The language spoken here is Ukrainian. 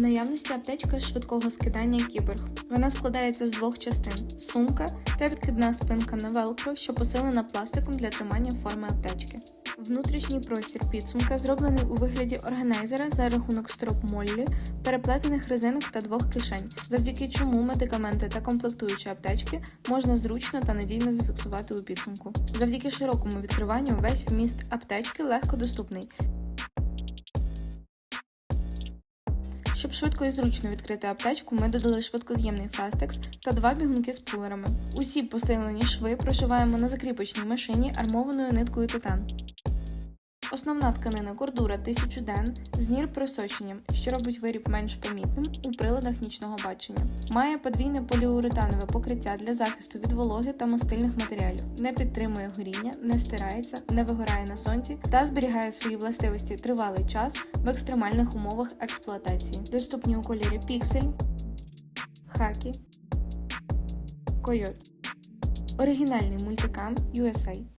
Наявності аптечка швидкого скидання кіборг. Вона складається з двох частин: сумка та відкидна спинка на велкро, що посилена пластиком для тримання форми аптечки. Внутрішній простір підсумка зроблений у вигляді органайзера за рахунок строп Моллі, переплетених резинок та двох кишень, завдяки чому медикаменти та комплектуючі аптечки можна зручно та надійно зафіксувати у підсумку. Завдяки широкому відкриванню весь вміст аптечки легко доступний. Щоб швидко і зручно відкрити аптечку, ми додали швидкоз'ємний фастекс та два бігунки з пулерами. Усі посилені шви прошиваємо на закріпочній машині армованою ниткою титан. Основна тканина кордура 1000 ден з нір просоченням, що робить виріб менш помітним у приладах нічного бачення. Має подвійне поліуретанове покриття для захисту від вологи та мастильних матеріалів, не підтримує горіння, не стирається, не вигорає на сонці та зберігає свої властивості тривалий час в екстремальних умовах експлуатації. Доступні у кольорі піксель, хакі, койот. Оригінальний мультикам USA.